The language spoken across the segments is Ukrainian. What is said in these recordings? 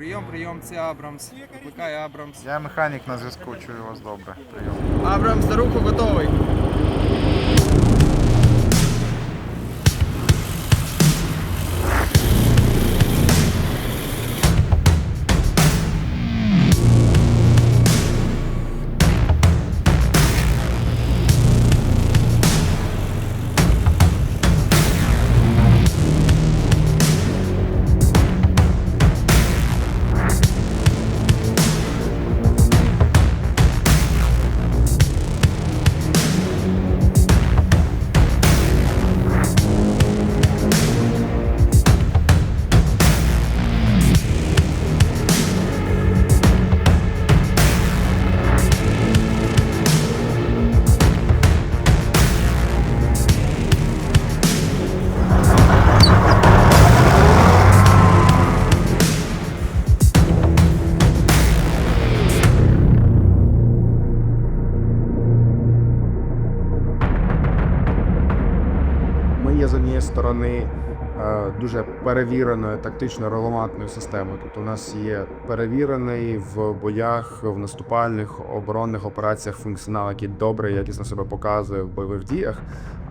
Прийом, прийом, це Абрамс. Викликає Абрамс. Я механік на зв'язку, чую вас добре. Прийом. Абрамс до руху готовий. Сторони дуже перевіреною тактично релевантною системою. Тобто у нас є перевірений в боях, в наступальних оборонних операціях функціонал, який добре, якісно себе показує в бойових діях.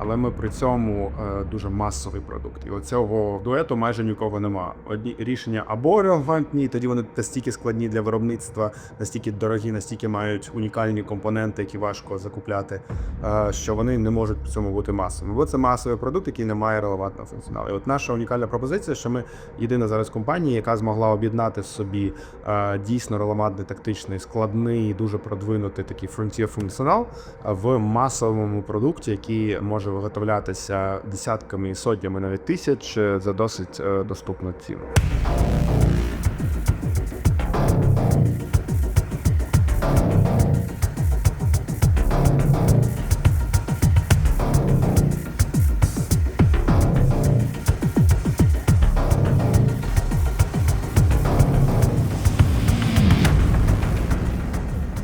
Але ми при цьому е, дуже масовий продукт. І оцього дуету майже нікого нема. Одні рішення або релевантні, тоді вони настільки складні для виробництва, настільки дорогі, настільки мають унікальні компоненти, які важко закупляти, е, що вони не можуть в цьому бути масовими. Бо це масовий продукт, який не має релевантного функціоналу. І от наша унікальна пропозиція, що ми єдина зараз компанія, яка змогла об'єднати в собі е, дійсно релевантний, тактичний, складний, дуже продвинутий такий фронтів функціонал е, в масовому продукті, який може виготовлятися десятками і сотнями навіть тисяч е, за досить доступну ціну.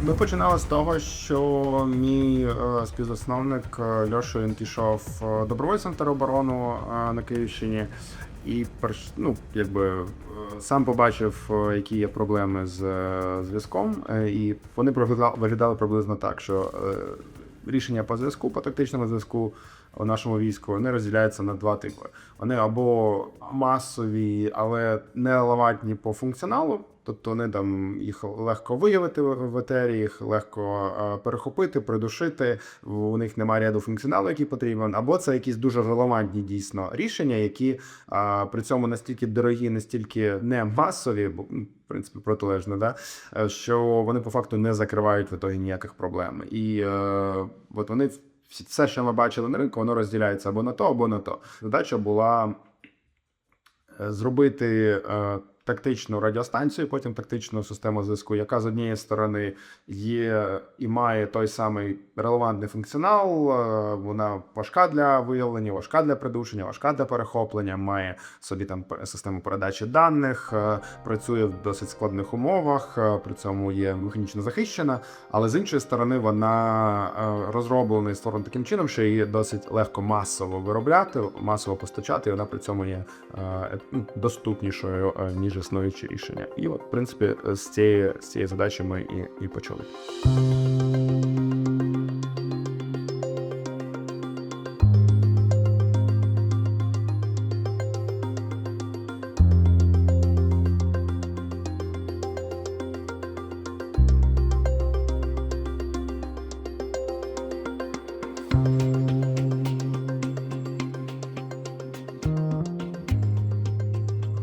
Ми починали з того, що мій е, співзасновник е, Льоша він пішов е, добровольцем тероборону на Київщині. І ну, якби сам побачив, які є проблеми з зв'язком, і вони виглядали, приблизно так, що рішення по зв'язку, по тактичному зв'язку у нашому війську вони розділяються на два типи. Вони або масові, але не релевантні по функціоналу. Тобто вони там їх легко виявити в етері, їх легко перехопити, придушити. У них немає ряду функціоналу, який потрібен. Або це якісь дуже релевантні дійсно рішення, які е, при цьому настільки дорогі, настільки не масові, бо в принципі протилежно, да? е, що вони по факту не закривають в ітогі ніяких проблем. І е, от вони все, що ми бачили на ринку, воно розділяється або на то, або на то. Задача була е, зробити е, тактичну радіостанцію, потім тактичну систему зв'язку, яка з однієї сторони є і має той самий релевантний функціонал. е, Вона важка для виявлення, важка для придушення, важка для перехоплення, має собі там систему передачі даних, е, працює в досить складних умовах, е, при цьому є механічно захищена. Але з іншої сторони, вона розроблена і створена таким чином, що її досить легко масово виробляти, масово постачати, і вона при цьому є ну, доступнішою е, ніж існуючі рішення. І от, в принципі, з цієї з цієї задачі ми і, і почали.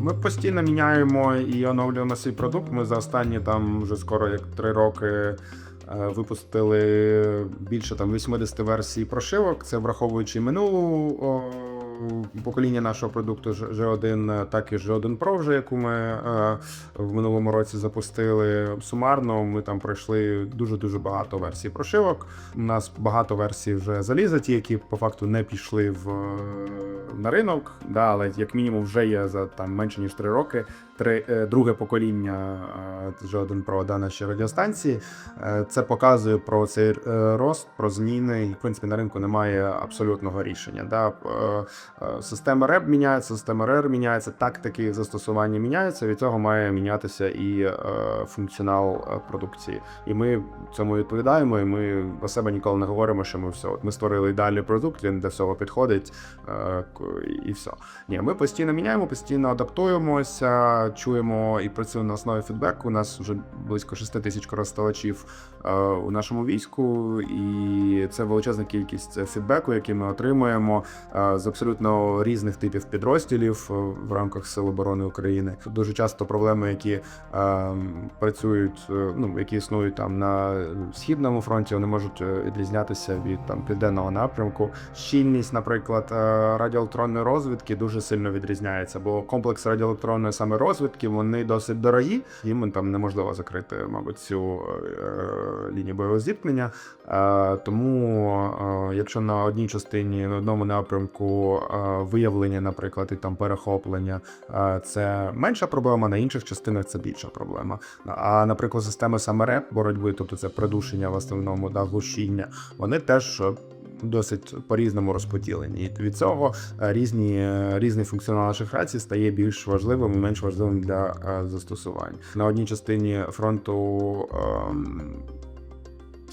Ми постійно міняємо і оновлюємо свій продукт. Ми за останні там вже скоро як три роки е, випустили більше там 80 версій прошивок. Це враховуючи минулу покоління нашого продукту G1, так і G1 Pro, вже яку ми е, в минулому році запустили. Сумарно ми там пройшли дуже дуже багато версій прошивок. У нас багато версій вже заліза, ті, які по факту не пішли в на ринок, да, але як мінімум вже є за там менше ніж 3 роки е, друге покоління е, жоден провода наші радіостанції. Е, Це показує про цей рост, про зміни. І, в принципі, на ринку немає абсолютного рішення. Да? Система РЕБ міняється, система РЕР міняється, тактики застосування міняються. Від цього має мінятися і функціонал продукції. І ми цьому відповідаємо. І ми про себе ніколи не говоримо, що ми все. От ми створили ідеальний продукт, він до всього підходить, і все. Ні, ми постійно міняємо, постійно адаптуємося, чуємо і працюємо на основі фідбеку. У нас вже близько 6 тисяч користувачів е, у нашому війську, і це величезна кількість фідбеку, який ми отримуємо е, з абсолютно різних типів підрозділів е, в рамках Сил оборони України. Дуже часто проблеми, які працюють, ну які існують там на східному фронті, вони можуть відрізнятися від там південного напрямку. Щільність, наприклад, радіоелектронної розвідки дуже сильно відрізняється, бо комплекс радіоелектронної саме розвідки вони досить дорогі. Їм там неможливо закрити, мабуть, цю е, лінію бойового зіткнення. Е, тому, е, якщо на одній частині на одному напрямку виявлення, наприклад, і там перехоплення, це менша проблема, на інших частинах це більша проблема. А наприклад, системи саме РЕП боротьби, тобто це придушення в основному да, глушіння, вони теж. Е, Досить по-різному розподілені. І від цього різні різні, е, різний функціонал наших рацій стає більш важливим і менш важливим для е, застосувань. На одній частині фронту ем,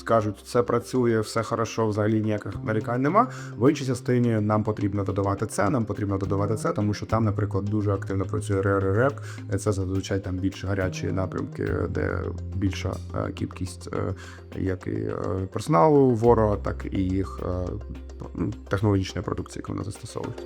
скажуть, все працює, все хорошо, взагалі ніяких нарікань нема. В іншій частині нам потрібно додавати це, нам потрібно додавати це, тому що там, наприклад, дуже активно працює РР. Це зазвичай там більш гарячі напрямки, де більша е, кількість е, як і е, персоналу ворога, так і їх технологічної продукції, яку вони застосовують.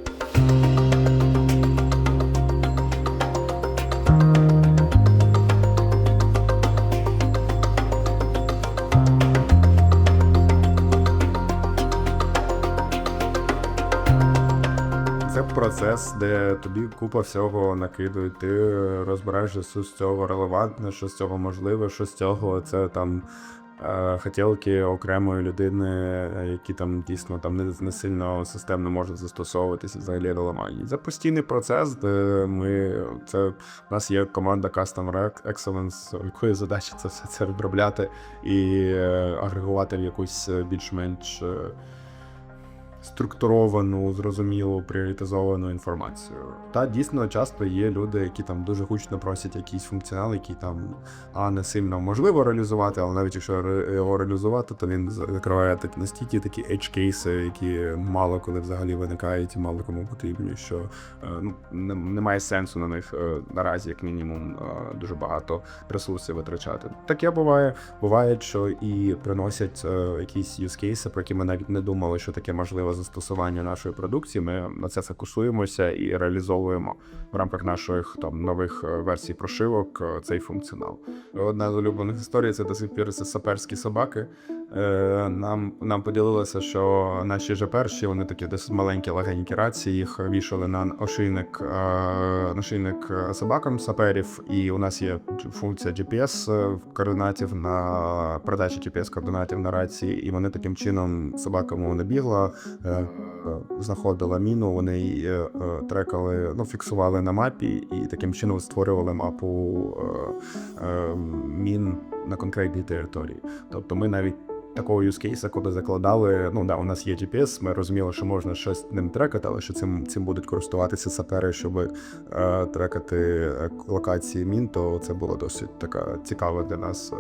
Процес, де тобі купа всього накидують. Ти розбираєшся, що з цього релевантне, що з цього можливе, що з цього це там. е, Хотілки окремої людини, які там дійсно там не, не сильно системно можуть застосовуватися взагалі релевантні. Це постійний процес, де ми це у нас є команда Custom Excellence, якої задача це все це розробляти і е, агрегувати в якусь е, більш-менш структуровану, зрозумілу, пріоритизовану інформацію. Та дійсно часто є люди, які там дуже гучно просять якийсь функціонал, який там а не сильно можливо реалізувати, але навіть якщо його реалізувати, то він закриває так настільки такі edge кейси, які мало коли взагалі виникають і мало кому потрібні, що е, ну немає сенсу на них е, наразі, як мінімум, е, дуже багато ресурсів витрачати. Таке буває. Буває, що і приносять якісь cases, про які ми навіть не думали, що таке можливе застосування нашої продукції. Ми на це фокусуємося і реалізовуємо в рамках наших там нових е, версій прошивок е, цей функціонал. Одна з улюблених історій це до сих пір це саперські собаки. Е, Нам нам поділилося, що наші же перші, вони такі досить маленькі легенькі рації, їх вішали на ошейник, е, на е, собакам саперів, і у нас є функція GPS координатів на передачі GPS координатів на рації, і вони таким чином собакам вона бігла, е, знаходила міну, вони її трекали, ну фіксували на мапі, і таким чином створювали мапу мін на конкретній території. Тобто ми навіть такого case, коли закладали, ну да, у нас є GPS, ми розуміли, що можна щось ним трекати, але що цим цим будуть користуватися сапери, щоб е, трекати е, локації мін, то це було досить така цікава для нас е,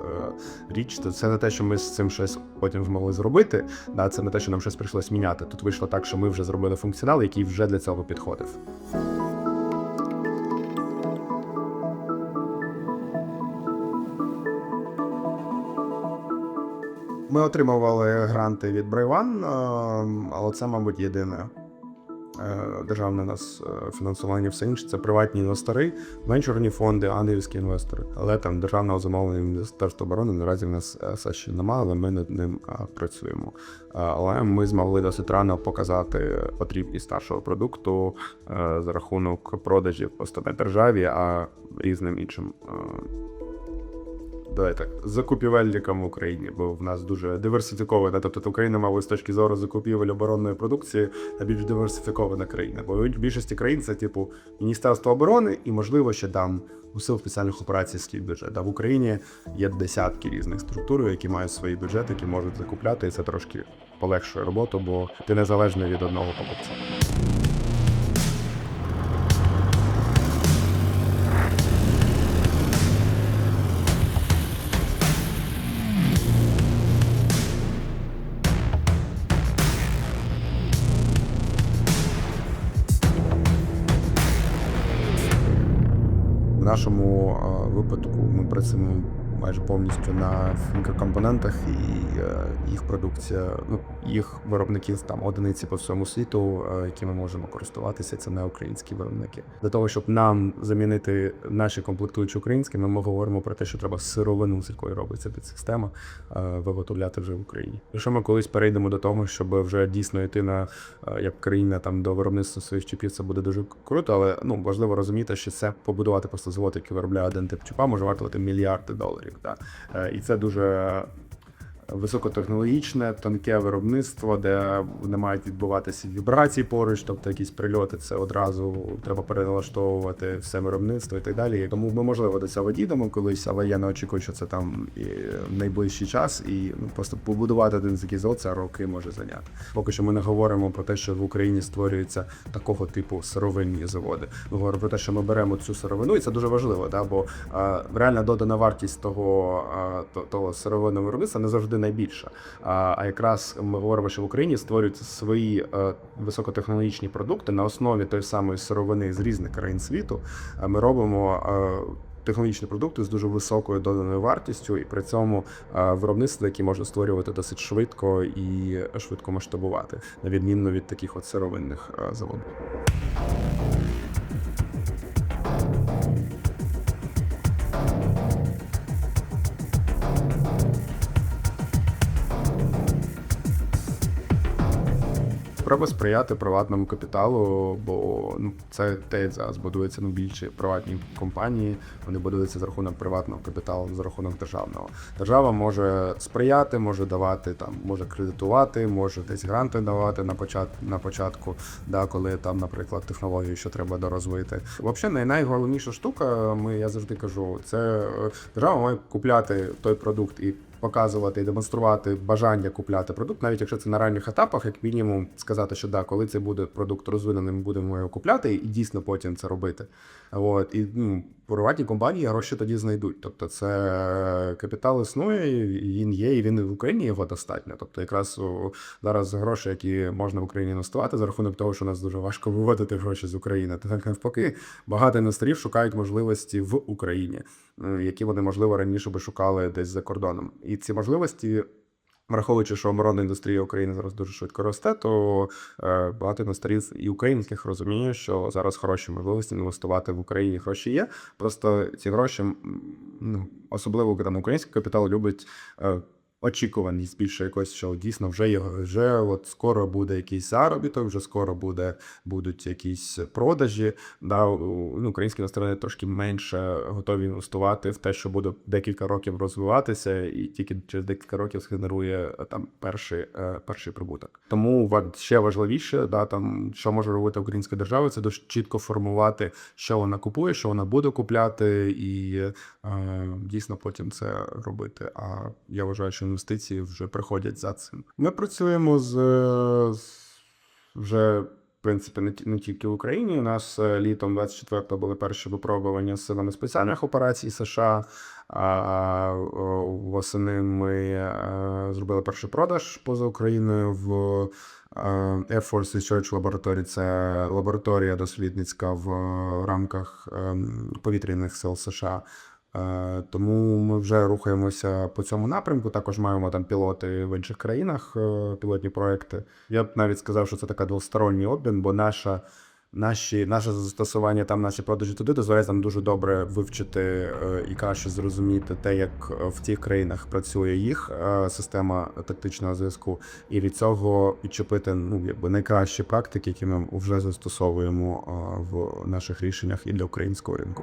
річ. То це не те, що ми з цим щось потім змогли зробити. Да, це не те, що нам щось прийшлось міняти. Тут вийшло так, що ми вже зробили функціонал, який вже для цього підходив. Ми отримували гранти від Брайван, але це, мабуть, єдине е, державне нас е, фінансування, все інше це приватні інвестори, венчурні фонди, ангельські інвестори. Але там державного замовлення Міністерства оборони наразі в нас е, все ще немає, але ми над ним е, працюємо. Е, Але ми змогли досить рано показати потрібність нашого продукту е, за рахунок продажів просто державі, а різним іншим. Е, давайте закупівельникам в Україні, бо в нас дуже диверсифікована. Тобто Україна, мабуть, з точки зору закупівель оборонної продукції більш диверсифікована країна. Бо в більшості країн це типу Міністерство оборони і, можливо, ще там у сил спеціальних операцій свій бюджет. А в Україні є десятки різних структур, які мають свої бюджети, які можуть закупляти, і це трошки полегшує роботу, бо ти незалежний від одного покупця. Нашому е, випадку ми працюємо майже повністю на мікрокомпонентах, і е, їх продукція, ну їх виробників там одиниці по всьому світу, е, які ми можемо користуватися. Це не українські виробники. Для того щоб нам замінити наші комплектуючі українські, ми говоримо про те, що треба сировину, з якої робиться підсистема, е, виготовляти вже в Україні. Якщо ми колись перейдемо до того, щоб вже дійсно йти на як країна там до виробництва своїх чіпів, це буде дуже круто, але ну важливо розуміти, що це побудувати просто завод, який виробляє один тип чіпа, може вартувати мільярди доларів. Да? Е, І це дуже високотехнологічне, тонке виробництво, де не мають відбуватися вібрації поруч, тобто якісь прильоти, це одразу треба переналаштовувати все виробництво і так далі. Тому ми можливо до цього дійдемо колись, але я не очікую, що це там і в найближчий час. І ну просто побудувати один такий завод це роки може зайняти. Поки що ми не говоримо про те, що в Україні створюються такого типу сировинні заводи. Ми говоримо про те, що ми беремо цю сировину, і це дуже важливо, да, бо а, реальна додана вартість того, а, того сировинного виробництва не завжди найбільша. А, якраз ми говоримо, що в Україні створюються свої е, високотехнологічні продукти на основі тої самої сировини з різних країн світу. Ми робимо. е, Технологічні продукти з дуже високою доданою вартістю, і при цьому е, виробництво, яке можна створювати досить швидко і швидко масштабувати, на відміну від таких от сировинних заводів. Треба сприяти приватному капіталу, бо ну це те зараз будується ну більше приватні компанії. Вони будуються за рахунок приватного капіталу, за рахунок державного. Держава може сприяти, може давати там, може кредитувати, може десь гранти давати на початку на початку, да, коли там, наприклад, технологію, що треба дорозвити. Взагалі, найголовніша штука, ми я завжди кажу, це е, держава має купляти той продукт і показувати і демонструвати бажання купляти продукт, навіть якщо це на ранніх етапах, як мінімум сказати, що да, коли цей буде продукт розвинений, ми будемо його купляти і дійсно потім це робити. От і ну, приватні компанії гроші тоді знайдуть. Тобто, це капітал існує, він є, і він в Україні його достатньо. Тобто, якраз зараз гроші, які можна в Україні інвестувати, за рахунок того, що у нас дуже важко виводити гроші з України. Так навпаки, багато інвесторів шукають можливості в Україні, е, які вони можливо раніше би шукали десь за кордоном. І ці можливості. Враховуючи, що оборонна індустрія України зараз дуже швидко росте, то е, багато інвесторів і українських розуміє, що зараз хороші можливості інвестувати в Україні гроші є. Просто ці гроші, ну особливо там український капітал любить. Очікуваність більше якось, що дійсно вже є, вже от скоро буде якийсь заробіток, вже скоро буде будуть якісь продажі. Да, ну, українські інвестори трошки менше готові інвестувати в те, що буде декілька років розвиватися, і тільки через декілька років згенерує е, там перший, е, перший прибуток. Тому ще важливіше, да, там що може робити українська держава, це дуже чітко формувати, що вона купує, що вона буде купляти, і е, дійсно потім це робити. А я вважаю, що інвестиції вже приходять за цим. Ми працюємо з, з вже. В принципі, не, не тільки в Україні. У нас е, літом 24-го були перші випробування з силами спеціальних операцій США. А восени ми е, зробили перший продаж поза Україною в е, Air Force Research Laboratory. Це лабораторія дослідницька в рамках ем, повітряних сил США. Е, Тому ми вже рухаємося по цьому напрямку. Також маємо там пілоти в інших країнах, е, пілотні проекти. Я б навіть сказав, що це така двосторонній обмін, бо наша. Наші, наше застосування там, наші продажі туди дозволяє нам дуже добре вивчити е, і краще зрозуміти те, як в тих країнах працює їх е, система тактичного зв'язку, і від цього відчепити ну якби найкращі практики, які ми вже застосовуємо е, в наших рішеннях і для українського ринку.